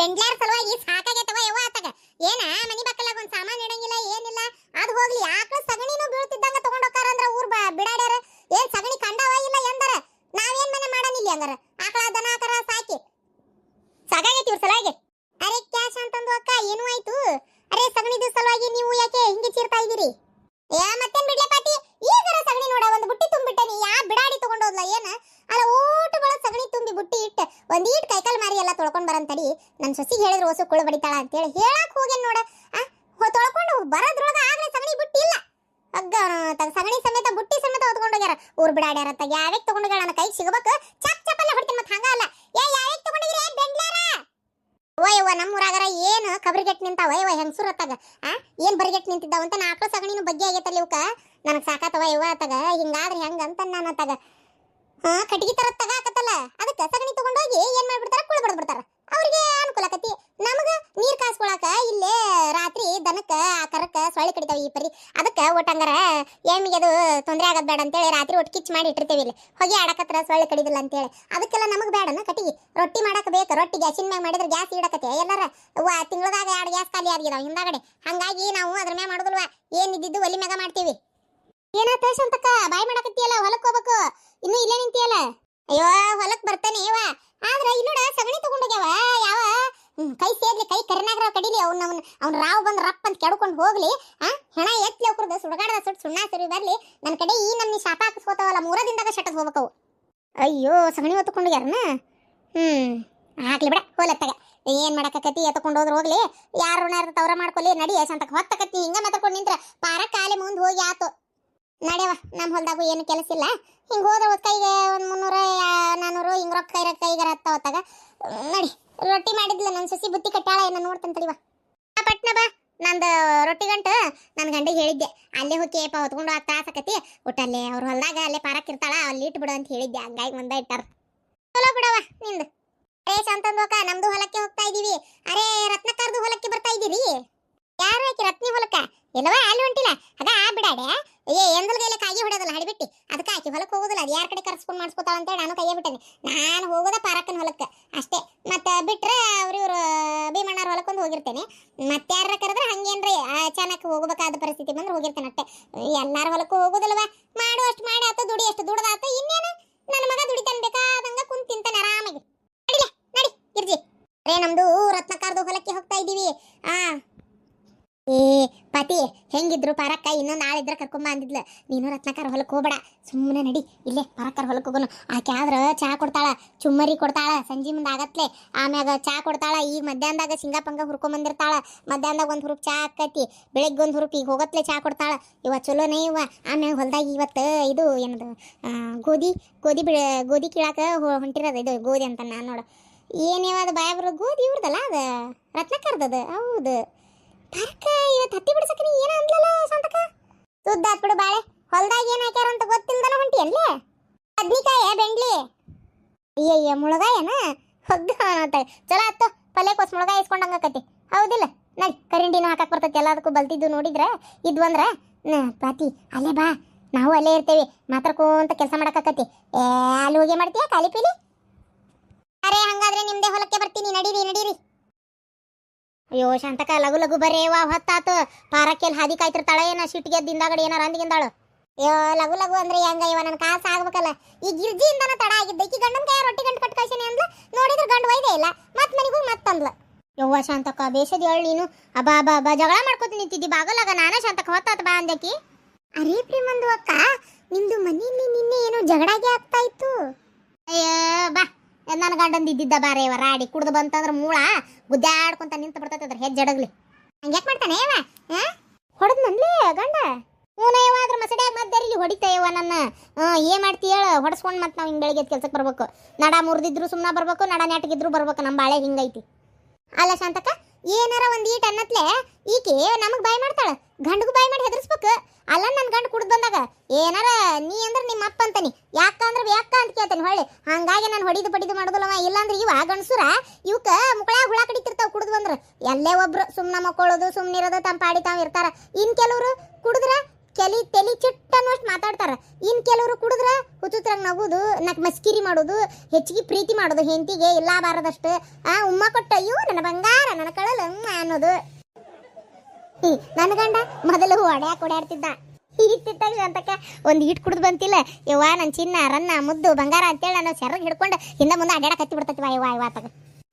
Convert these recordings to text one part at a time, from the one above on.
ಬೆಂಡ್ಲಾರ್ ಸಲುವಾಗಿ ಸಾಕಾಗೈತವ ಯವ್ವ ಆತಾಗ. ಏನ ಮನಿ ಬಕ್ಕಲಾಗ ಒಂದ್ ಸಾಮಾನ್ ಇಡಂಗಿಲ್ಲ, ಏನಿಲ್ಲ, ಅದು ಹೋಗ್ಲಿ. ಆಕಳ ಸಗಣಿನೂ ಬೀಳ್ತಿದ್ದಂಗ ತಗೊಂಡ್ ಅಂದ್ರ ಊರ್ ಬಿಡಾಡ್ಯಾರ. ಏನ್ ಸಗಣಿ ಕಂಡವ ಇಲ್ಲ ಎಂದರ? ನಾವೇನ್ ಮನೆ ಮಾಡನಿಲ್ಲ ಅಂದರ ಆಕಳ ದನ ಕರ ಸಾಕಿ. ಸಾಕಾಗೈತಿ ಇವ್ರ ಸಲುವಾಗಿ. ಅರೆ, ಕ್ಯಾಶ್ ಅಂತಂದು ಅಕ್ಕ ಏನು ಆಯ್ತು. ಅರೆ, ಸಗಣಿದು ಸಲುವಾಗಿ ನೀವು ಯಾಕೆ ಹಿಂಗೆ ಚೀರ್ತಾ ಇದ್ದೀರಿ? ಏ ಮತ್ತೇನ್ ಬಿಡ್ಲೆ ಪಾಟಿ ಈಗರ ಸಗಣಿ ನೋಡ ಒಂದು ಬುಟ್ಟಿ ತುಂಬಿಟ್ಟನಿ ಯಾ ಬಿಡಾಡಿ ತಗೊಂಡೋದ್ಲ ಏನ ಅಲ್ಲ ಓಟು ಬಳ ಸಗಣಿ ತುಂಬಿ ಬುಟ್ಟಿ ಇಟ್ಟ ಒಂದ್ ಈಟ್ ಕೈಕಾಲ್ ಮಾರಿ ಎಲ್ಲ ಬರಂತಡಿ ಸೊಸಿಗೆ ಹೇಳಿದ್ರು ಹೊಸ ಕುಳು ಬಡಿತಾಳ ಅಂತೇಳಿ ಹೇಳಕ್ ಹೋಗ್ಯಾನ ನೋಡ. ತೊಳ್ಕೊಂಡು ಬರೋದ್ರೊಳಗ ಆಗ್ಲೇ ಸಗಣಿ ಬುಟ್ಟಿ ಇಲ್ಲ ಅಗ್ಗ ಸಗಣಿ ಸಮೇತ ಬುಟ್ಟಿ ಸಮೇತ ಹೊತ್ಕೊಂಡು ಹೋಗ್ಯಾರ. ಊರ್ ಬಿಡಾಡ್ಯಾರ ತಗ ಯಾವ್ಯಾಗ ತಗೊಂಡೋಗ್ಯಾಳ ನನ್ನ ಕೈಗೆ ಸಿಗಬೇಕು. ಚಪ್ ಚಪ್ಪಲ್ಲೇ ಹೊಡ್ತೀನಿ ಮತ್ತೆ ಹಂಗಲ್ಲ ಏ, ಯಾವ್ಯಾಕ್ ತಗೊಂಡಿದ್ರಿ ಬೆಂಡ್ಲಾರ ಓಯವ್ವ ನಮ್ಮೂರಾಗರ ಏನು ಕಬ್ರಿಗೆಟ್ ನಿಂತಾವ? ಯವ್ವ ಹೆಂಗಸೂರ್ ಅತ್ತಾಗ? ಆ, ಏನ್ ಬರಿಗೆಟ್ ನಿಂತಿದ್ದಾವ ಅಂತ ನಾಲ್ಕು ಸಗಣಿನು ಬಗ್ಗೆ ಆಗೈತಲ್ಲ ಇವಕ್ಕ ನನಗ್ ಸಾಕಾತವ ಯವ್ವ ಅತ್ತಾಗ. ಹಿಂಗಾದ್ರೆ ಹೆಂಗ ಅಂತ ನಾನು ಅತ್ತಾಗ. ಹಾ ಕಟ್ಟಿಗೆ ತರ ತಗಾಕತ್ತಲ್ಲ. ಅದಕ್ಕೆ ಸಗಣಿ ತಗೊಂಡೋಗಿ ಏನ್ ಮಾಡ್ಬಿಡ್ತಾರ? ಕುಳ ಬಿಡ್ಬಿಡ್ತಾರ ಅವ್ರಿಗೆ ಅನುಕೂಲ ಆಕತಿ. ನಮಗ ನೀರ್ ಕಾಸ್ಕೊಳಕ ಇಲ್ಲೇ ರಾತ್ರಿ ದನಕ್ಕ ಕರಕ್ಕ ಸೊಳ್ಳೆ ಕಡಿತಾವ ಈ ಪರಿ. ಅದಕ್ಕ ಒಟ್ಟಂಗಾರ ಎಮ್ಮಿಗೆ ಅದು ತೊಂದರೆ ಆಗದ್ ಬೇಡ ಅಂತೇಳಿ ರಾತ್ರಿ ಒಟ್ಟು ಕಿಚ್ ಮಾಡಿ ಇಟ್ಟಿರ್ತೇವಿ ಇಲ್ಲಿ. ಹೊಗೆ ಆಡಕತ್ರ ಸೊಳ್ಳೆ ಕಡಿದಿಲ್ಲ ಅಂತೇಳಿ. ಅದಕ್ಕೆಲ್ಲ ನಮಗ್ ಬೇಡನ ಕಟ್ಟಿಗೆ. ರೊಟ್ಟಿ ಮಾಡಕ್ ಬೇಕು, ರೊಟ್ಟಿ ಗ್ಯಾಸಿನ ಮ್ಯಾಗ ಮಾಡಿದ್ರೆ ಗ್ಯಾಸ್ ಇಡಕತ್ತೆ ಎಲ್ಲಾರ ತಿಂಗಳದಾಗ ಎರಡು ಗ್ಯಾಸ್ ಖಾಲಿ ಆಗಿದಾವ ಹಿಂದಾಗಡೆ. ಹಂಗಾಗಿ ನಾವು ಅದ್ರ ಮ್ಯಾಗ ಏನ್ ಇದ್ದಿದ್ದು ಒಲಿ ಮ್ಯಾಗ ಮಾಡ್ತೀವಿ. ಏನಾತ ಶಾಂತಕ್ಕ ಬಾಯ್ ಮಾಡಕತ್ತಿಯಲ್ಲ ಹೊಲಕ್ ಹೋಗ್ಬೇಕು? ಇನ್ನು ಇಲ್ಲೇ ನಿಂತಿಯಲ್ಲ? ಅಯ್ಯೋ, ಹೊಲಕ್ ಬರ್ತಾನೆ ಯವ್ವ ಆದ್ರ ಇಲ್ಲೋಡ ಸಗಣಿ ತಗೊಂಡೋಗ್ಯಾವ ಯಾವ? ಕೈ ಸೇರ್ಲಿ ಕೈ ಕರಿನಾಗ್ರ ಕಡಿಲಿ. ಅವ್ನ ಅವ್ನ ಅವ್ನ ರಾವ್ ಬಂದ್ ರಪ್ಪ ಅಂತ ಕೆಡ್ಕೊಂಡು ಹೋಗ್ಲಿ, ಆ? ಹೆಣ ಎತ್ಲಿ ಅವ್ರದ ಸುಡಗಾಡದ ಸುಟ್, ಸುಣ್ಣ ಸುರಿ ಬರ್ಲಿ. ನನ್ನ ಕಡೆ ಈ ನಮ್ಮ ಶಾಪ ಹಾಕಿಸ್ಕೋತಾವಲ್ಲ ಮೂರ ದಿನದಾಗ ಶಟದ್ ಹೋಗ್ಬೇಕವು. ಅಯ್ಯೋ, ಸಗಣಿ ಹೊತ್ಕೊಂಡೋಗ್ಯಾರನ ಹ್ಮ್, ಹಾಕ್ಲಿ ಬಿಡ, ಹೋಲತ್ತಾಗ. ಏನ್ ಮಾಡಕತ್ತಿ ಎತ್ಕೊಂಡು ಹೋದ್ರ ಹೋಗ್ಲಿ. ಯಾರು ಋಣ ತವರ ಮಾಡ್ಕೊಲಿ. ನಡಿ ಸಂತಕ ಹೊತ್ತಕತಿ ಹಿಂಗ ಮಾತಾಡ್ಕೊಂಡು ನಿಂತ್ರ. ಪಾರ ಕಾಲಿ ಮುಂದೆ ಹೋಗಿ ಆತು. ನಡೆವ ನಮ್ಮ ಹೊಲ್ದಾಗು ಏನು ಕೆಲಸ ಇಲ್ಲ. ಹಿಂಗೆ ಹೋದ್ರೆ ಒಂದ್ ಕೈಗೆ ಒಂದು ಮುನ್ನೂರ ನಾನ್ನೂರು ಹಿಂಗೆ ರೊಕ್ಕ ಇರೋ ಕೈಗಾರ ಹತ್ತ ಹೊತ್ತಾಗ ನಡಿ, ರೊಟ್ಟಿ ಮಾಡಿದ್ಲ ನನ್ನ ಸಸಿ ಬುತ್ತಿ ಕಟ್ಟಾಳ ಏನೋ ನೋಡ್ತಾನೆ ತಡಿವ. ಪಟ್ನ ಬಾ. ನಂದು ರೊಟ್ಟಿ ಗಂಟು ನನ್ನ ಗಂಡಿಗೆ ಹೇಳಿದ್ದೆ. ಅಲ್ಲೇ ಹೋಗಿ ಏಪ ಹೊತ್ಕೊಂಡು ಆ ಒಟ್ಟು ಅಲ್ಲೇ ಅವ್ರ ಹೊಲ್ದಾಗ ಅಲ್ಲೇ ಪಾರಕ್ ಇರ್ತಾಳ, ಅಲ್ಲಿ ಇಟ್ಬಿಡು ಅಂತ ಹೇಳಿದ್ದೆ. ಹಂಗಾಗಿ ಮುಂದೆ ಇಟ್ಟಾರ. ಚಲೋ ಬಿಡವ ನಿಂದು. ಅರೇ ಶಾಂತಂದೋಕ ನಮ್ದು ಹೊಲಕ್ಕೆ ಹೋಗ್ತಾ ಇದೀವಿ. ಅರೇ, ರತ್ನಕಾರದು ಹೊಲಕ್ಕೆ ಬರ್ತಾ ಇದೀರಿ? ಯಾರು ಆಕಿ ರತ್ನಿ ಹೊಲಕ್ಕ? ಎಲ್ಲವ ಅಲ್ಲಿ ಹೊಂಟಿಲ್ಲ? ಅದ ಆ ಬಿಡಾಡೆ ಏ ಕೈಯಲ್ಲಿ ಕಾಯಿ ಹೊಡೆಯೋದಲ್ಲ, ಹಡಿಬಿಟ್ಟಿ? ಅದಕ್ಕೆ ಆಕಿ ಹೊಲಕ್ಕೆ ಹೋಗೋದಿಲ್ಲ, ಅದು ಯಾರ ಕಡೆ ಕರ್ಸ್ಕೊಂಡು ಮಾಡಿಸ್ಕೊತಾಳ ಅಂತೇಳಿ ನಾನು ಕೈಯೇ ಬಿಟ್ಟೇನೆ. ನಾನು ಹೋಗೋದ ಪಾರಕ್ಕನ ಹೊಲಕ್ಕೆ, ಅಷ್ಟೇ. ಮತ್ತೆ ಬಿಟ್ರೆ ಅವ್ರ ಇವ್ರು ಭೀಮಣ್ಣವ್ರ ಹೊಲಕ್ಕೊಂದು ಹೋಗಿರ್ತೇನೆ. ಮತ್ತೆ ಯಾರ ಕರೆದ್ರೆ ಹಂಗೇನ್ರಿ, ಅಚಾನಕ್ ಹೋಗಬೇಕಾದ ಪರಿಸ್ಥಿತಿ ಬಂದ್ರೆ ಹೋಗಿರ್ತೇನೆ ಅಷ್ಟೇ ಎಲ್ಲಾರ ಹೊಲಕ್ಕೂ ಹೋಗೋದಿಲ್ವ ಮಾಡು ಅಷ್ಟು, ಮಾಡಿ ಆತ, ದುಡಿ ಅಷ್ಟು ದುಡ್ದಾತ ಇನ್ನೇನು? ನನ್ನ ಮಗ ದುಡಿತಾನೆ ಬೇಕಾದಂಗ ಕುಂತ ತಿಂತಾನೆ ಆರಾಮಾಗಿ. ನಡಿಲೆ, ನಡಿ ಗಿರ್ಜಿ ರೇ ನಮ್ದು ರತ್ನಕಾರ್ದು ಹೊಲಕ್ಕೆ ಹೋಗ್ತಾ ಇದೀವಿ. ಆ. ಏ ಪಾತಿ, ಹೆಂಗಿದ್ರು ಪಾರಕ್ಕ, ಇನ್ನೊಂದು ಆಳಿದ್ರ ಕರ್ಕೊಂಬ ಅಂದಿದ್ಲ. ನೀನು ರತ್ನಕರ್ ಹೊಲಕ್ಕೆ ಹೋಗ್ಬೇಡ. ಸುಮ್ಮನೆ ನಡಿ. ಇಲ್ಲೇ ಪರಕ್ಕರ್ ಹೊಲಕ್ಕೆ ಹೋಗೋನು. ಆಕೆ ಚಹಾ ಚಾ ಕೊಡ್ತಾಳ, ಚುಮ್ಮರಿ ಕೊಡ್ತಾಳ, ಸಂಜೆ ಮುಂದೆ ಆಗತ್ಲೆ. ಆಮ್ಯಾಗ ಚಹಾ ಕೊಡ್ತಾಳ, ಈಗ ಮಧ್ಯಾಹ್ನದಾಗ ಶೇಂಗಾ ಪಂಗ ಹುರ್ಕೊಂಬಂದಿರ್ತಾಳ ಮಧ್ಯಾಹ್ನದಾಗ ಒಂದು ಹುರುಪ್ ಚಾ ಆಕತಿ, ಬೆಳಿಗ್ಗೆ ಒಂದು ಹುರುಪ್, ಈಗ ಹೋಗತ್ಲೆ ಚಹಾ ಕೊಡ್ತಾಳ. ಇವ ಚಲೋನೇ ಇವ. ಆಮ್ಯಾಗ ಹೊಲ್ದಾಗ ಇವತ್ತು ಇದು ಏನದು ಗೋಧಿ ಗೋಧಿ ಬಿಡ ಗೋಧಿ ಕೀಳಾಕ ಹೊಂಟಿರೋದು ಇದು ಗೋಧಿ ಅಂತ ನಾನು ನೋಡು ಏನೇವ ಅದು ಬಾಯ ಬರೋದು? ಗೋಧಿ ಇವ್ರದಲ್ಲ ಅದು? ರತ್ನಕರ್ದದು? ಹೌದು. ಪಾರಕ್ಕ ಇವತ್ತು ಹತ್ತಿ ಬಿಡ್ಸಕ ನೀ ಏನ ಅಂದ್ಲಲ್ಲ ಸಂತಕ ಸುದ್ದ ಬಿಡು ಬಾಳೆ. ಹೊಲ್ದಾಗ ಏನ್ ಹಾಕ್ಯಾರ ಅಂತ ಗೊತ್ತಿಲ್ದನ ಹೊಂಟಿ ಅಲ್ಲೇ? ಬದ್ನಿಕಾಯ ಬೆಂಡ್ಲಿ ಅಯ್ಯಯ್ಯ, ಮುಳಗಾಯನ? ಹೊಗ್ಗ ಅನ್ನತ್ತ ಚಲೋ ಆತು ಪಲ್ಯ ಕೊಸ್ ಮುಳಗಾಯ ಇಸ್ಕೊಂಡಂಗ ಆಕತಿ ಹೌದಿಲ್ಲ. ನಡಿ, ಕರಿಂಡಿನೂ ಹಾಕಕ್ ಬರ್ತೈತಿ. ಎಲ್ಲದಕ್ಕೂ ಬಲ್ತಿದ್ದು ನೋಡಿದ್ರ? ಇದ್ವಂದ್ರ ನಾ, ಪಾತಿ, ಅಲ್ಲೇ ಬಾ. ನಾವು ಅಲ್ಲೇ ಇರ್ತೇವಿ. ಮಾತಾಡ್ಕೊಂತ ಕೆಲಸ ಮಾಡಕ್ಕಾಕತಿ ಏ, ಅಲ್ಲಿ ಹೋಗಿ ಮಾಡ್ತೀಯಾ, ಖಾಲಿ ಪೀಲಿ? ಅರೆ, ಹಂಗಾದ್ರೆ ನಿಮ್ದೇ ಹೊಲಕ್ಕೆ ಬರ್ತೀನಿ. ನಡೀರಿ ನಡೀರಿ. ಅಯ್ಯೋ ಶಾಂತಕ ಲಗು ಲಘು ಬರೇ ವಾ ಹೊತ್ತಾತು. ಪಾರಕ್ಕೆಲ್ ಹಾದಿ ಕಾಯ್ತಿರ್ತಾಳ ಏನ ಸಿಟ್ಟಿಗೆ ದಿಂದಾಗಡೆ ಏನಾರ ಅಂದಿಗಿಂದಾಳು ಅಯ್ಯೋ ಲಘು ಲಘು ಅಂದ್ರೆ ಹೆಂಗ ಇವ ನನ್ನ ಕಾಸ ಆಗ್ಬೇಕಲ್ಲ. ಈ ಗಿರ್ಜಿಯಿಂದನ ತಡ ಆಗಿದ್ದ ಈಕಿ ಗಂಡನ ಕೈ ರೊಟ್ಟಿ ಗಂಟು ಕಟ್ ಕಳ್ಸೇನೆ ಅಂದ್ಲ. ನೋಡಿದ್ರ ಗಂಡು ಒಯ್ದೇ ಇಲ್ಲ ಮತ್ ಮನೆಗೂ ಮತ್ತಂದ್ಲ ಯವ್ವ ಶಾಂತಕ್ಕ ಬೇಸದಿ ಹೇಳಿ ನೀನು. ಅಬ್ಬಾ ಅಬ್ಬಾ ಬಾ ಜಗಳ ಮಾಡ್ಕೊತ ನಿಂತಿದ್ದಿ ಬಾಗಲಾಗ. ನಾನ ಶಾಂತಕ ಹೊತ್ತಾತ ಬಾ ಅಂದಕಿ ಅರೇ ಪ್ರೇಮಂದು ಅಕ್ಕ ನಿಮ್ದು ಮನೆಯಲ್ಲಿ ನಿನ್ನೆ ಏನೋ ಜಗಳಾಗಿ ಆಗ್ತಾ ಇತ್ತು. ಅಯ್ಯ ಬಾ. ನನ್ನ ಗಂಡಂದು ಇದ್ದಿದ್ದ ಬಾರೆ ಇವ, ರಾಡಿ. ಕುಡ್ದು ಬಂತಂದ್ರೆ ಮೂಳ ಗುದ್ದಾಡ್ಕೊಂತ ನಿಂತು ಬಿಡ್ತೈತೆ ಅದ್ರ ಹೆಜ್ಜೆ ಹಂಗೆ ಯಾಕೆ ಮಾಡ್ತಾನೆ ಇವ? ಹೊಡೆದ್ ನನ್ಲಿ ಗಂಡ? ಹೂನಯ್ಯವ ಅದ್ರ ಮಸಡ್ಯಾಗ ಹೊಡಿತಾ ಇವ ನನ್ನ. ಏನು ಮಾಡ್ತಿ ಹೇಳ? ಹೊಡಿಸ್ಕೊಂಡ್ ಮತ್ತೆ ನಾವು ಹಿಂಗೆ ಬೆಳಿಗ್ಗೆ ಕೆಲ್ಸಕ್ಕೆ ಬರ್ಬೇಕು. ನಡ ಮುರಿದಿದ್ರು ಸುಮ್ಮನೆ ಬರ್ಬೇಕು, ನಡ ನೆಟ್ಗಿದ್ರು ಬರ್ಬೇಕು ನಮ್ಮ ಬಾಳೆ ಹಿಂಗೈತಿ. ಅಲ್ಲ ಶಾಂತಕ್ಕ ಏನಾರ ಒಂದು ಈಟ್ ಅನ್ನತ್ಲೆ, ಈಕೆ ನಮಗೆ ಬಾಯ್ ಮಾಡ್ತಾಳ. ಗಂಡಗೂ ಬಾಯ್ ಮಾಡಿ ಹೆದರ್ಸ್ಬೇಕು. ಅಲ್ಲ ನನ್ನ ಗಂಡ ಕುಡ್ದು ಬಂದಾಗ, ಏನಾರ ನೀ ಅಂದ್ರೆ ನಿಮ್ಮ ಅಪ್ಪ ಅಂತಾನಿ. ಯಾಕಂದ್ರೆ ಯಾಕ ಅಂತ ಕೇಳ್ತಾನೆ, ಹೊಳ್ಳಿ. ಹಂಗಾಗಿ ನಾನು ಹೊಡಿದು ಪಡಿದು ಮಾಡೋದಿಲ್ಲವ ಇಲ್ಲಾಂದ್ರೆ ಇವ ಗಣಸುರ ಇವಕ್ಕ ಮುಕ್ಕಳಾಗ ಹುಳ ಕಡಿತಿರ್ತಾವ ಕುಡ್ದು ಬಂದ್ರೆ. ಎಲ್ಲೇ ಒಬ್ರು ಸುಮ್ಮನೆ ಮಕ್ಕೊಳ್ಳೋದು ಸುಮ್ಮನಿರೋದು ತಮ್ಮ ಪಾಡಿ ತಾವ್ ಇರ್ತಾರ. ಇನ್ ಕೆಲವರು ಕುಡಿದ್ರ ಕೆಲಿ ತೆಲಿ ಚಿಟ್ಟ ಅನ್ನೋಷ್ಟು ಮಾತಾಡ್ತಾರೆ. ಇನ್ನು ಕೆಲವರು ಕುಡಿದ್ರೆ ಹುಚ್ಚುತ್ರಂಗ್ ನಗುದು ನಕ್ ಮಸ್ಕಿರಿ ಮಾಡೋದು ಹೆಚ್ಚಿಗೆ ಪ್ರೀತಿ ಮಾಡೋದು ಹೆಂಡತಿಗೆ ಇಲ್ಲ ಬಾರದಷ್ಟು. ಆ ಉಮ್ಮ ಕೊಟ್ಟ ಅಯ್ಯೋ ನನ್ನ ಬಂಗಾರ ನನ್ನ ಕಳಲು ಅನ್ನೋದು. ಹ್ಮ್, ನನ್ನ ಗಂಡ ಮೊದಲು ಒಡ್ಯಾಕ್ ಓಡಾಡ್ತಿದ್ದ ಹಿಡಿತಿದ್ದಾಗ ಶಾಂತಕ್ಕ ಒಂದು ಈಟ್ ಕುಡ್ದು ಬಂತಿಲ್ಲ. ಯವ್ವ ನನ್ನ ಚಿನ್ನ ರನ್ನ ಮುದ್ದು ಬಂಗಾರ ಅಂತೇಳಿ ನಾನು ಸೆರಗ್ ಹಿಡ್ಕೊಂಡು ಹಿಂದೆ ಮುಂದೆ ಅಡ್ಯಾಡ ಕತ್ತಿ ಬಿಡ್ತೈತಿ ವಾಯ್ ವಾಯ್ ವಾತಾಗ.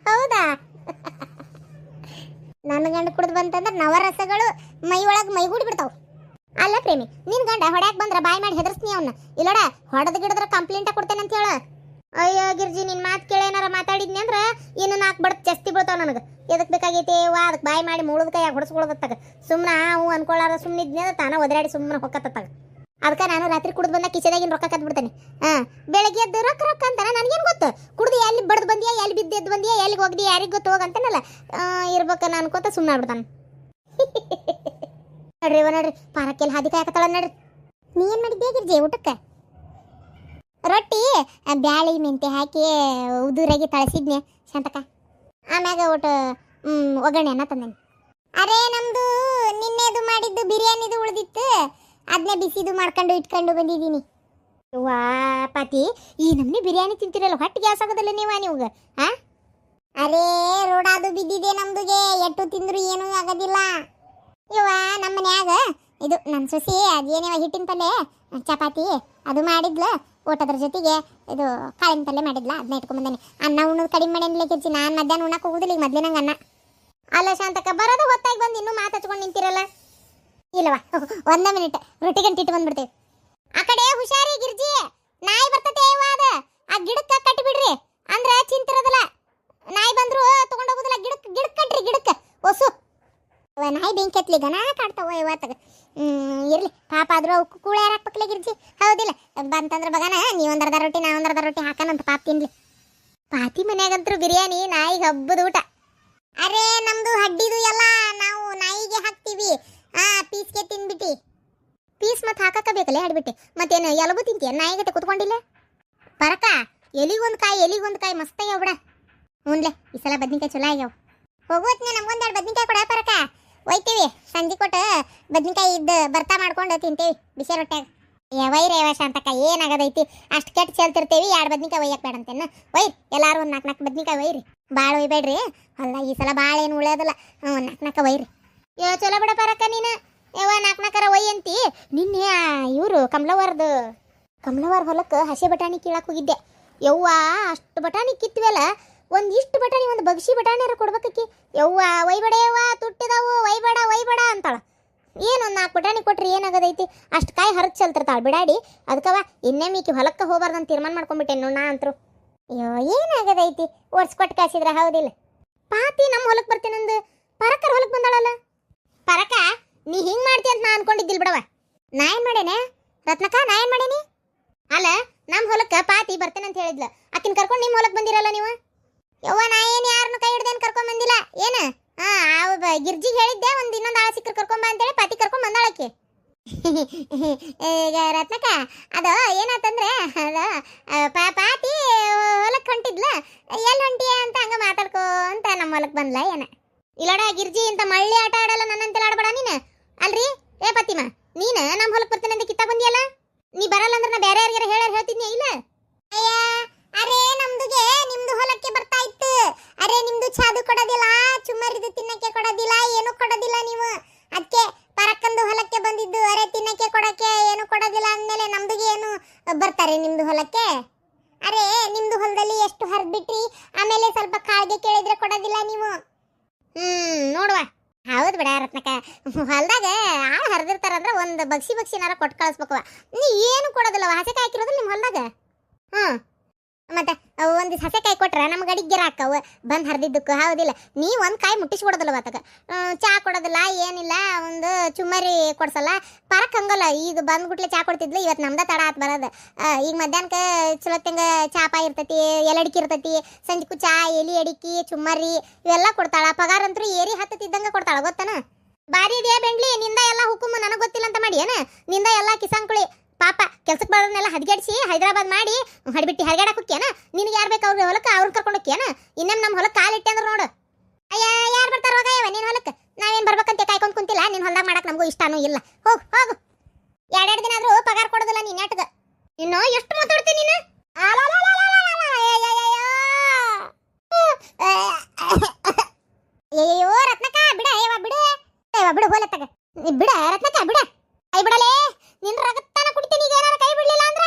ಹೌದಾ? ನನ್ನ ಗಂಡ ಕುಡ್ದು ಬಂತಂದ್ರೆ ನವರಸಗಳು ಮೈ ಒಳಗೆ ಮೈಗೂಡಿ ಬಿಡ್ತಾವ. ಅಲ್ಲ ಪ್ರೇಮಿ, ನಿನ್ ಗಂಡ ಹೊಡ್ಯಾಕ್ ಬಂದ್ರ ಬಾಯ್ ಮಾಡಿ ಹೆದರ್ಸ್ನಿ ಅವ್ನ. ಇಲ್ಲಡ, ಹೊಡೆದ್ ಗಿಡದ್ರ ಕಂಪ್ಲೇಂಟ ಕೊಡ್ತೇನೆ ಅಂತ ಹೇಳ. ಅಯ್ಯೋ ಗಿರ್ಜಿ, ನಿನ್ ಮಾತು ಕೇಳಿ ಏನಾರ ಮಾತಾಡಿದ್ನಿ ಅಂದ್ರ ಇನ್ನು ನಾಲ್ಕು ಬಡ್ ಜಾಸ್ತಿ ಬೀಳ್ತಾವ ನನಗೆ. ಎದಕ್ ಬೇಕಾಗೈತಿ ವಾ ಅದಕ್ಕೆ ಬಾಯ್ ಮಾಡಿ ಮುಳುದ ಕೈಯಾಗ ಹೊಡ್ಸ್ಕೊಳದತ್ತಾಗ ಸುಮ್ಮನೆ ಹೂ ಅನ್ಕೊಳ್ಳಾರ ಸುಮ್ಮನೆ ಇದ್ನಿ ಅಂದ್ರೆ ತಾನ ಒದರಾಡಿ ಸುಮ್ಮನೆ ಹೊಕ್ಕತ್ತಾಗ ಅದಕ್ಕೆ ನಾನು ರಾತ್ರಿ ಕುಡ್ದು ಬಂದ ಕಿಚೆದಾಗಿನ ರೊಕ್ಕ ಕತ್ ಬಿಡ್ತೇನೆ. ಹಾ, ಬೆಳಗ್ಗೆ ಎದ್ದು ರೊಕ್ಕ ರೊಕ್ಕ ಅಂತ ನನಗೇನು ಗೊತ್ತು? ಕುಡ್ದು ಎಲ್ಲಿ ಬಡ್ದು ಬಂದಿಯಾ, ಎಲ್ಲಿ ಬಿದ್ದು ಎದ್ದು ಬಂದಿಯಾ, ಎಲ್ಲಿಗೆ ಹೋಗ್ದಿ ಯಾರಿಗೆ ಗೊತ್ತು ಹೋಗ ಅಂತನಲ್ಲ? ಇರ್ಬೇಕ ನಾನು ಅನ್ಕೋತ ಸುಮ್ಮನೆ ಆಗ್ಬಿಡ್ತಾನೆ. ನೋಡ್ರಿ ನೋಡ್ರಿ ಪಾರಕ್ಕೆಲ್ಲ ಹಾದಿ ಕಾಯಕತ್ತಾಳ ನೋಡ್ರಿ. ನೀ ಏನು ಮಾಡಿದ್ದೆ ಗಿರ್ಜಿ ಊಟಕ್ಕೆ? ರೊಟ್ಟಿ ಬ್ಯಾಳಿ ಮೆಂತೆ ಹಾಕಿ, ಉದುರಾಗಿ ತಳಸಿದ್ನೆ ಶಾಂತಕ ಆಮ್ಯಾಗ ಊಟ ಒಗ್ಗರಣೆ ಅನ್ನ ತಂದೇನಿ. ಅರೆ, ನಮ್ದು ನಿನ್ನೆದು ಮಾಡಿದ್ದು ಬಿರಿಯಾನಿದು ಉಳ್ದಿತ್ತು. ಅದನ್ನೇ ಬಿಸಿದು ಮಾಡ್ಕೊಂಡು ಇಟ್ಕೊಂಡು ಬಂದಿದ್ದೀನಿ. ವಾ ಪಾತಿ, ಈ ನಮ್ಮನೆ ಬಿರಿಯಾನಿ ತಿಂತಿರಲ್ಲ, ಹೊಟ್ಟೆ ಗ್ಯಾಸ್ ಆಗೋದಿಲ್ಲ ನೀವ ನಿಮ್ಗೆ ಅರೇ ರೋಡಾದು ಬಿದ್ದಿದೆ ನಮ್ದುಗೆ, ಎಟ್ಟು ತಿಂದ್ರು ಏನೂ ಆಗೋದಿಲ್ಲ. ಇವ ನಮ್ಮ ಮನ್ಯಾಗ, ಇದು ನನ್ನ ಸೊಸಿ ಅದೇನೇವ ಹಿಟ್ಟಿನ ಪಲ್ಯ, ಚಪಾತಿ, ಅದು ಮಾಡಿದ್ಲು, ಊಟದ್ರ ಜೊತೆಗೆ ಇದು ಕಾಳಿನ ಪಲ್ಲೆ ಮಾಡಿದ್ಲ ಅದನ್ನ ಇಟ್ಕೊಂಬಂದೇನೆ. ಅನ್ನ ಉಣ್ಣೋದು ಕಡಿಮೆ ಮಾಡಿ ಕಿರ್ಚಿ ನಾನು ಮಧ್ಯಾಹ್ನ ಉಣ್ಣಕ್ಕೆ ಹೋಗುದಿಲ್ಲ, ಈಗ ಮೊದ್ಲಿನಂಗೆ ಅನ್ನ. ಅಲ್ಲ ಶಾಂತಕ್ಕ, ಬರೋದು ಹೊತ್ತಾಗಿ ಬಂದು ಇನ್ನೂ ಮಾತು ಹಚ್ಕೊಂಡು ನಿಂತಿರಲ್ಲ. ಇಲ್ಲವಾ ಒಂದೇ ಮಿನಿಟ್, ರೊಟ್ಟಿ ಗಂಟೆ ಇಟ್ಟು ಬಂದ್ಬಿಡ್ತೀವಿ. ಆ ಕಡೆ ಹುಷಾರಿ ಗಿರ್ಜಿ, ನಾಯಿ ಬರ್ತತೆ ಅದ. ಆ ಗಿಡಕ್ಕೆ ಕಟ್ಟಿ ಬಿಡ್ರಿ, ಅಂದ್ರ ಚಿಂತಿರೋದಿಲ್ಲ. ನಾಯಿ ಬಂದ್ರು ತಗೊಂಡೋಗುದಿಲ್ಲ ಗಿಡಕ್ಕೆ ಗಿಡಕ್ ಕಟ್ರಿ ಗಿಡಕ್ಕ ಒಸು. ನಾಯಿ ಬೆಂಕಿ ಹತ್ಲಿ ಗನ ಕಾಡ್ತಾವ ಇವತ್ತಾಗ ಇರ್ಲಿ. ಪಾಪ ಆದ್ರೂ ಅವು ಕೂಳೆ ಯಾರು ಹಾಕ್ಬೇಕಲ್ಲ ಗಿರ್ಜಿ? ಹೌದಿಲ್ಲ. ಬಂತಂದ್ರ ಬಗನ ನೀವೊಂದ್ ಅರ್ಧ ರೊಟ್ಟಿ, ನಾ ಒಂದರ್ಧ ಅರ್ಧ ರೊಟ್ಟಿ ಹಾಕನಂತ ಪಾಪ ತಿನ್ಲಿ. ಪಾತಿ ಮನ್ಯಾಗಂತ್ರು ಬಿರಿಯಾನಿ, ನಾಯಿಗೆ ಹಬ್ಬದ ಊಟ. ಅರೇ, ನಮ್ದು ಹಡ್ಡಿದು ಎಲ್ಲ ನಾವು ನಾಯಿಗೆ ಹಾಕ್ತೀವಿ. ಆ, ಪೀಸ್ಗೆ ತಿನ್ಬಿಟ್ಟಿ ಪೀಸ್ ಮತ್ತೆ ಹಾಕಕ್ಕ ಬೇಕಲ್ಲ ಹಾಡ್ಬಿಟ್ಟು ಮತ್ತೇನು ಎಲ್ಲವೂ ತಿಂತೀಯ? ನಾಯಿಗತ್ತೆ ಕುತ್ಕೊಂಡಿಲ್ಲ? ಪರಕ ಎಲಿಗೊಂದು ಕಾಯಿ ಎಲಿಗೊಂದು ಕಾಯಿ, ಮಸ್ತ್ ಆಗ್ಯಾವ ಬಿಡ. ಹ್ಞೂನ್ಲೆ ಈ ಸಲ ಬದ್ನಿಕಾಯಿ ಚಲೋ ಆಗ್ಯಾವ. ಹೋಗೋತ್ನ ನಮ್ಗೊಂದೆರಡು ಬದ್ನಿಕಾಯಿ ಕೊಡ ಪರಕ. ಒಯ್ತೀವಿ. ಸಂಜೆ ಕೊಟ್ಟು ಬದ್ನಿಕಾಯಿ ಇದ್ದು ಬರ್ತಾ ಮಾಡ್ಕೊಂಡು ತಿಂತೀವಿ ಬಿಸಿ ರೊಟ್ಯಾಗ ವೈರ್ ಯಾವ ಶಾಂತಕ ಏನಾಗದೈತಿ? ಅಷ್ಟು ಕೆಟ್ಟ ಚೆಲ್ತಿರ್ತೇವಿ ಎರಡು ಬದ್ನಿಕಾಯಿ ಒಯ್ಯಕ್ಕೆ ಬೇಡ ಅಂತೇನ? ಒಯ್ರಿ ಎಲ್ಲರೂ ಒಂದು ನಾಲ್ಕು ನಾಲ್ಕು ಬದ್ನಿಕಾಯಿ ಒಯ್ರಿ. ಭಾಳ ಒಯ್ಬೇಡ್ರಿ. ಹೊಲ್ದಾಗ ಈ ಸಲ ಭಾಳ ಏನು ಉಳಿಯೋದಿಲ್ಲ. ಹ್ಞೂ ನಾಲ್ಕು ನಾಲ್ಕು ಒಯ್ರಿ. ಯೋ, ಚಲೋ ಬಿಡ ಬರಕ್ಕ ನೀನು? ಯವ್ವ ನಾಲ್ಕು ನಾಲ್ಕರ ಒಯ್ ಅಂತಿ. ನಿನ್ನೆ ಇವರು ಕಮಲವಾರದು ಕಮಲವಾರ ಹೊಲಕ್ಕೆ ಹಸಿ ಬಟಾಣಿ ಕೀಳಕ್ಕೆ ಹೋಗಿದ್ದೆ. ಯವ್ವ, ಅಷ್ಟು ಬಟಾಣಿ ಕಿತ್ವಲ್ಲ? ಒಂದು ಇಷ್ಟು ಬಟಾಣಿ, ಒಂದು ಬಗ್ಸಿ ಬಟಾಣಿಯಾರ ಕೊಡ್ಬೇಕಿ ಯವ್ವ ಒಯ್ಬೇಡ ಯವ್ವ, ತುಟ್ಟಿದಾವು ಒಯ್ಬೇಡ ಒಯ್ಬೇಡ ಅಂತಾಳ. ಏನು ಒಂದು ನಾಲ್ಕು ಬಟಾಣಿ ಕೊಟ್ರಿ ಏನಾಗದೈತಿ? ಅಷ್ಟು ಕಾಯಿ ಹರಕ್ ಚಲ್ತಿರ್ತಾಳ, ಬಿಡಾಡಿ. ಅದಕ್ಕವ, ಇನ್ನೇ ಮೀಕಿ ಹೊಲಕ್ಕೆ ಹೋಗಬಾರ್ದಂತ ತೀರ್ಮಾನ ಮಾಡ್ಕೊಂಡ್ಬಿಟ್ಟೆ ನಾ ಅಂತರು. ಅಯ್ಯೋ, ಏನಾಗದೈತಿ? ಓಡಿಸ್ಕೊಟ್ಟು ಕಾಸಿದ್ರ, ಹೌದಿಲ್ಲ. ಪಾತಿ ನಮ್ಮ ಹೊಲಕ್ಕೆ ಬರ್ತೀನಂದು ಪರಕರ್ ಹೊಲಕ್ಕೆ ಬಂದಾಳಲ್ಲ. ಪರಕ ನೀ ಹಿಂಗೆ ಮಾಡ್ತಿ ಅಂತ ನಾ ಅನ್ಕೊಂಡಿದ್ದಿಲ್ ಬಿಡವ ನಾ ಏನು ಮಾಡೇನೆ? ರತ್ನಕ ನಾ ಏನು ಮಾಡೇನಿ? ಅಲ್ಲ ನಮ್ಮ ಹೊಲಕ್ಕೆ ಪಾತಿ ಬರ್ತೇನೆ ಅಂತ ಹೇಳಿದ್ಲ. ಆಕಿನ ಕರ್ಕೊಂಡು ನಿಮ್ಮ ಹೊಲಕ್ಕೆ ಬಂದಿರಲ್ಲ ನೀವು ಯವ್ವ ನಾ ಏನ್ ಯಾರನ್ನು ಕೈ ಹಿಡ್ದೇನ್ ಕರ್ಕೊಂಡ್ ಬಂದಿಲ್ಲ ಏನ ಹಾ ಅವ ಬ- ಗಿರ್ಜಿಗ್ ಹೇಳಿದ್ದೆ ಒಂದ್ ಇನ್ನೊಂದ್ ಆಳ ಸಿಕ್ಕರ್ ಕರ್ಕೊಂಡ್ ಬಾ ಅಂತೇಳಿ ಪಾತಿ ಕರ್ಕೊಂಡ್ ಬಂದಾಳಕ್ಕೆ ಈಗ ರತ್ನಕ ಅದು ಏನಾತಂದ್ರೆ, ಅದು ಪಾತಿ ಹೊಲಕ್ಕೆ ಹೊಂಟಿದ್ಲ ಎಲ್ಲಿ ಹೊಂಟಿಯ ಅಂತ ಹಂಗ ಮಾತಾಡ್ಕೋ ಅಂತ ನಮ್ಮ ಹೊಲಕ್ಕೆ ಬಂದ್ಲ ಏನ? ಇಲ್ಲಡ ಗಿರ್ಜಿ ಇಂಥ ಮಳ್ಳಿ ಆಟ ಆಡಲ್ಲ ನನ್ನಂತೆಲ್ಲ ಆಡ್ಬೇಡ ನೀನು ಅಲ್ರಿ ಏ ಪತಿಮ ನೀನು ನಮ್ಮ ಹೊಲಕ್ಕೆ ಬರ್ತೀನಿ ಅಂತ ಕಿತ್ತ ಬಂದಿಯಲ್ಲ ನೀ ಬರಲ್ಲ ಅಂದ್ರೆ ನಾ ಬೇರೆ ಯಾರಿಗಾರ ಹೇಳ ಹೇಳ್ತಿದ್ನಿ ಇಲ್ಲ ಅಯ್ಯ ಅರೇ ನಮ್ದುಗೆ ನಿಮ್ದು ಹೊಲಕ್ಕೆ ಬರ್ತಾ ಇತ್ತು ಅರೇ ನಿಮ್ದು ಚಾದು ಕೊಡೋದಿಲ್ಲ ಚುಮ್ಮರಿದು ತಿನ್ನಕ್ಕೆ ಕೊಡೋದಿಲ್ಲ ಏನು ಕೊಡೋದಿಲ್ಲ ನೀವು ಅದಕ್ಕೆ ಪರಕ್ಕಂದು ಹೊಲಕ್ಕೆ ಬಂದಿದ್ದು ಅರೆ ತಿನ್ನಕ್ಕೆ ಕೊಡಕ್ಕೆ ಏನು ಕೊಡೋದಿಲ್ಲ ಅಂದಮೇಲೆ ನಮ್ದುಗೆ ಏನು ಬರ್ತಾರೆ ನಿಮ್ದು ಹೊಲಕ್ಕೆ? ಅರೆ, ನಿಮ್ದು ಹೊಲದಲ್ಲಿ ಎಷ್ಟು ಹರಿದ್ಬಿಟ್ರಿ ಆಮೇಲೆ ಸ್ವಲ್ಪ ಕಾಳಿಗೆ ಕೇಳಿದ್ರೆ ಕೊಡೋದಿಲ್ಲ ನೀವು. ಹ್ಮ್, ನೋಡುವ. ಹೌದು ಬಿಡ ರತ್ನಕ ಹೊಲ್ದಾಗ ಆಳು ಹರಿದಿರ್ತಾರಂದ್ರ ಒಂದು ಬಗ್ಸಿ ಬಗ್ಸಿನಾರ ಕೊಟ್ಟು ಕಳಿಸ್ಬೇಕು ನೀ ಏನು ಕೊಡೋದಿಲ್ಲ ಹಸೆಕಾಯಿ ಹಾಕಿರೋದಿಲ್ಲ ನಿಮ್ಮ ಹೊಲದಾಗ? ಹ್ಞೂ ಮತ್ತೆ ಒಂದು ಒಂದು ಹಸೆಕಾಯಿ ಕೊಟ್ರೆ ನಮ್ಮ ಗಡಿಗೆ ಗಿರ ಹಾಕವು. ಬಂದು ಹರಿದಿದ್ದಕ್ಕೆ, ಹೌದಿಲ್ಲ. ನೀ ಒಂದು ಕಾಯಿ ಮುಟ್ಟಿಸಿ ಕೊಡೋದಿಲ್ಲ ಅವತ್ತಾಗ ಚಾ ಕೊಡೋದಿಲ್ಲ, ಏನಿಲ್ಲ, ಒಂದು ಚುಮ್ಮರಿ ಕೊಡ್ಸಲ್ಲ. ಪರಕ್ ಹಂಗಲ್ಲ, ಈಗ ಬಂದ್ಬಿಟ್ಲೆ ಚಾ ಕೊಡ್ತಿದ್ಲು ಇವತ್ತು ನಮ್ದ ತಡ ಆತ್ ಬರೋದು. ಈಗ ಮಧ್ಯಾಹ್ನಕ್ಕೆ ಚಲೋತ್ತಂಗೆ ತಂಗ ಚಾಪ ಇರ್ತೈತಿ, ಎಲಡಿಕೆ ಇರ್ತೈತಿ ಸಂಜೆಕು ಚಾ, ಎಲಿ ಅಡಿಕೆ, ಚುಮ್ಮರಿ, ಇವೆಲ್ಲ ಕೊಡ್ತಾಳ. ಪಗಾರ ಅಂತೂ ಏರಿ ಹತ್ತತ್ತಿದ್ದಂಗೆ ಕೊಡ್ತಾಳ, ಗೊತ್ತನ? ಬಾರಿ ಇದೆಯಾ ಬೆಂಡ್ಲಿ? ನಿಂದ ಎಲ್ಲ ಹುಕುಮ ನನಗೆ ಗೊತ್ತಿಲ್ಲ ಅಂತ ಮಾಡಿ, ಏನ? ನಿಂದ ಎಲ್ಲ ಕಿಸಾಂಕುಳಿ ಕೆಲ್ಸಕ್ಕೆ ಬರೋದನ್ನೆಲ್ಲ ಹದಗೆಡ್ಸಿ ಹೈದರಾಬಾದ್ ಮಾಡಿ ಹಡ್ಬಿಟ್ಟು ಹರಗಾಡಕ್ ಹೋಕ್ಯೇನ ನಿನಗೆ ಯಾರು ಬೇಕು ಅವ್ರ ಹೊಲಕ್ಕೆ ಅವ್ರನ್ನ ಕರ್ಕೊಂಡು ಹೋಕ್ಯೇನ ಇನ್ನೇನು ನಮ್ಮ ಹೊಲಕ್ಕೆ ಕಾಲಿಟ್ಟೆ ಅಂದ್ರೆ ನೋಡು. ಅಯ್ಯ, ಯಾರು ಬರ್ತಾರ ಹೋಗಯ್ಯವ ನಿನ್ನ ಹೊಲಕ್ಕೆ ನಾವೇನು ಬರ್ಬೇಕಂತ ಕಾಯ್ಕೊಂಡ್ ಕುಂತಿಲ್ಲ? ನಿನ್ನ ಹೊಲದಾಗ ಮಾಡಕ್ ನಮಗೂ ಇಷ್ಟನೂ ಇಲ್ಲ. ಹೋಗು ಹೋಗು. ಎರಡ್ ದಿನ ಆದ್ರೂ ಪಗಾರ ಕೊಡೋದಿಲ್ಲ ನೀನ್ ನೆಟ್ಗ. ಇನ್ನು ಎಷ್ಟು ಮಾತಾಡ್ತೀನಿ ನೀನು ಅಲಲಲಲಲಲ, ಅಯ್ಯಯ್ಯೋ. ಅಯ್ಯಯ್ಯೋ ರತ್ನಕ್ಕ ಬಿಡ ಏವ ಬಿಡ ಏವ ಬಿಡು ಹೋಲತ್ತಾಗ ನೀ ಬಿಡ ರತ್ನಕ್ಕ ಬಿಡ ಕೈ ಬಿಡಲೇ ನಿನ್ ರಗತ್ತನ ಕುಡಿತೀನಿ ಈಗ ಏನಾರ ಕೈ ಬಿಡ್ಲಿಲ್ಲ ಅಂದ್ರ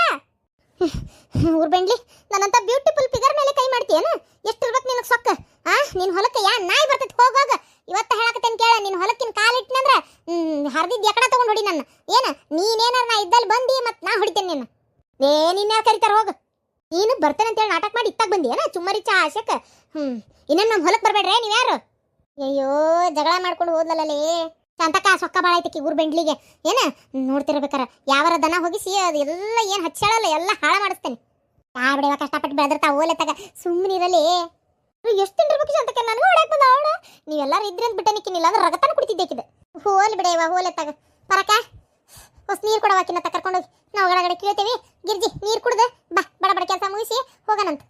ಊರ್ ಬೆಂಡ್ಲಿ ನನ್ನಂತ ಬ್ಯೂಟಿಫುಲ್ ಫಿಗರ್ ಮೇಲೆ ಕೈ ಮಾಡ್ತೀಯನ ಎಷ್ಟಿರ್ಬೇಕು ನಿನಗೆ ಸೊಕ್ಕ ಆ ನಿನ್ ಹೊಲಕ್ಕೆ ಯಾ ನಾಯಿ ಬರ್ತೈತಿ ಹೋಗೋಗ ಇವತ್ತ ಹೇಳಕತ್ತೇನ್ ಕೇಳ ನಿನ್ ಹೊಲಕ್ಕಿನ ಕಾಲಿಟ್ನಂದ್ರ ಹ್ಮ್ ಹರ್ದಿದ್ ಎಕಡ ತಗೊಂಡು ಹೊಡಿ ನನ್ನ. ಏನ, ನೀನೇನಾರ ನಾ ಇದ್ದಲ್ಲಿ ಬಂದಿ ಮತ್ ನಾ ಹೊಡಿತೇನೆ ನಿನ್ನ. ಏ ನಿನ್ನ ಕರಿತಾರ ಹೋಗ. ನೀನು ಬರ್ತೇನೆ ಅಂತೇಳಿ ನಾಟಕ ಮಾಡಿ ಇತ್ತಾಗ ಬಂದಿ ಚುಮ್ಮರಿ ಚಾ ಆಶಕ ಹ್ಮ್, ಇನ್ನೇನು ನಮ್ಮ ಬರಬೇಡ್ರೆ, ನೀವು ಯಾರು? ಅಯ್ಯೋ ಜಗಳ ಮಾಡ್ಕೊಂಡು ಹೋದ್ಲಲ್ಲೇ ಶಾಂತಕ್ಕ ಸೊಕ್ಕ ಭಾಳ ಐತಿ ಊರ್ ಬೆಂಡ್ಲಿಗೆ. ಏನ? ನೋಡ್ತಿರ್ಬೇಕಾರ, ಯಾವರ ದನ ಹೋಗಿಸಿ ಅದೆಲ್ಲ ಏನು ಹಚ್ಚಾಳಲ್ಲ, ಎಲ್ಲ ಹಾಳ ಮಾಡಿಸ್ತೇನೆ. ಯಾ ಬಿಡವ ಕಷ್ಟಪಟ್ಟು ಓಲೆ ತಗ. ಸುಮ್ಮನಿರಲಿ ಎಷ್ಟು ತಿಂಡಿರ್ಬೇಕು ಶಾಂತಕ್ಕ ನನಗೂ ಹೊಡೆಯಕ್ಕೆ ಬಂದ, ಅವಳು. ನೀವೆಲ್ಲರೂ ಇದ್ರಿ ಅಂತ ಬಿಟ್ಟೆ ನಿಕ್ಕಿನಿಲ್ಲ ಅಂದ್ರೆ ರಗತನ ಕುಡಿತಿದ್ದೇಕಿದೆ ಹೋಲ್ ಬಿಡೆಯವ ಹೋಲೆ ತಗ. ಪರಕ. ಹೊಸ ನೀರು ಕೊಡವಾಕಿನ ಹೋಗಿ ನಾವು ಗಡಗಡೆ ಕೇಳ್ತೇವಿ. ಗಿರ್ಜಿ, ನೀರು ಕುಡ್ದು. ಬಾ ಬಡ ಬಡ ಕೆಲಸ ಮುಗಿಸಿ ಹೋಗೋಣಂತ.